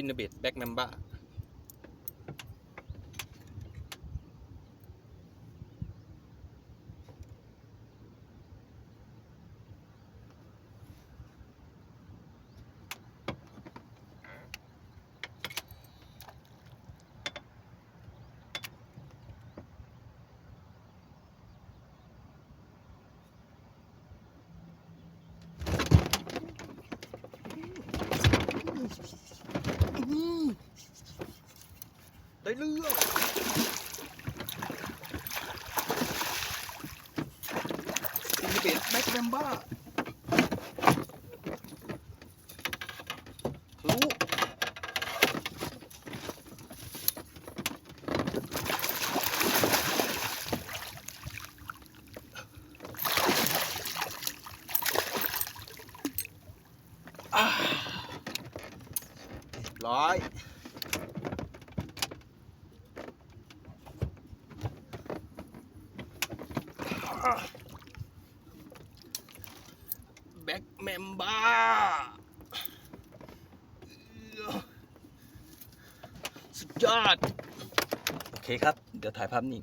ปินเบดแบ็กแมมบ้า ได้เรื่องปินเบดแบ็กแมมบ้า ร้อ่าเรียแบ็กแมมบ้าสุดยอด โอเคครับ เดี๋ยวถ่ายภาพนิ่ง